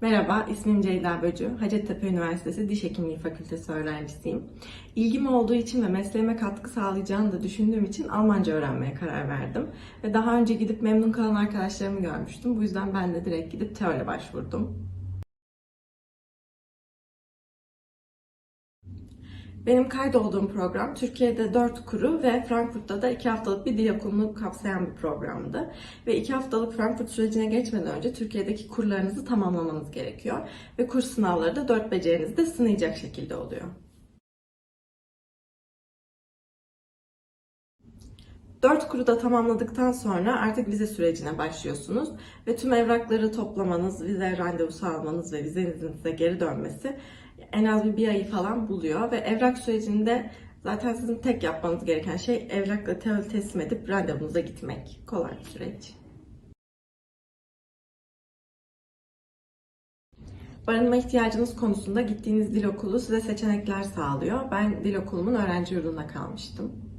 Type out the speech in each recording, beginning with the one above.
Merhaba, ismim Ceyda Böcü. Hacettepe Üniversitesi Diş Hekimliği Fakültesi öğrencisiyim. İlgim olduğu için ve mesleğime katkı sağlayacağını da düşündüğüm için Almanca öğrenmeye karar verdim. Ve daha önce gidip memnun kalan arkadaşlarımı görmüştüm. Bu yüzden ben de direkt gidip TEO'ya başvurdum. Benim kaydolduğum program Türkiye'de 4 kuru ve Frankfurt'ta da 2 haftalık bir dil okulunu kapsayan bir programdı. Ve 2 haftalık Frankfurt sürecine geçmeden önce Türkiye'deki kurlarınızı tamamlamanız gerekiyor. Ve kurs sınavları da 4 becerinizi de sınayacak şekilde oluyor. 4 kuru da tamamladıktan sonra artık vize sürecine başlıyorsunuz. Ve tüm evrakları toplamanız, vize randevusu almanız ve vizenizin size geri dönmesi en az bir, bir ayı falan buluyor. Ve evrak sürecinde zaten sizin tek yapmanız gereken şey evrakla teslim edip randevunuza gitmek. Kolay bir süreç. Barınma ihtiyacınız konusunda gittiğiniz dil okulu size seçenekler sağlıyor. Ben dil okulumun öğrenci yurdunda kalmıştım.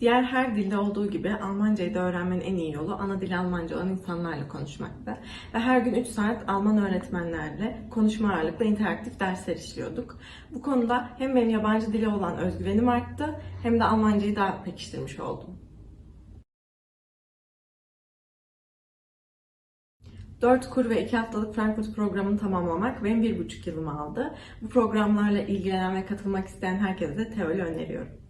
Diğer her dilde olduğu gibi Almancayı da öğrenmenin en iyi yolu ana dil Almanca olan insanlarla konuşmakta. Ve her gün 3 saat Alman öğretmenlerle konuşma ağırlıklı interaktif dersler işliyorduk. Bu konuda hem benim yabancı dile olan özgüvenim arttı hem de Almancayı daha pekiştirmiş oldum. 4 kur ve 2 haftalık Frankfurt programını tamamlamak benim 1,5 yılımı aldı. Bu programlarla ilgilenen ve katılmak isteyen herkese de teori öneriyorum.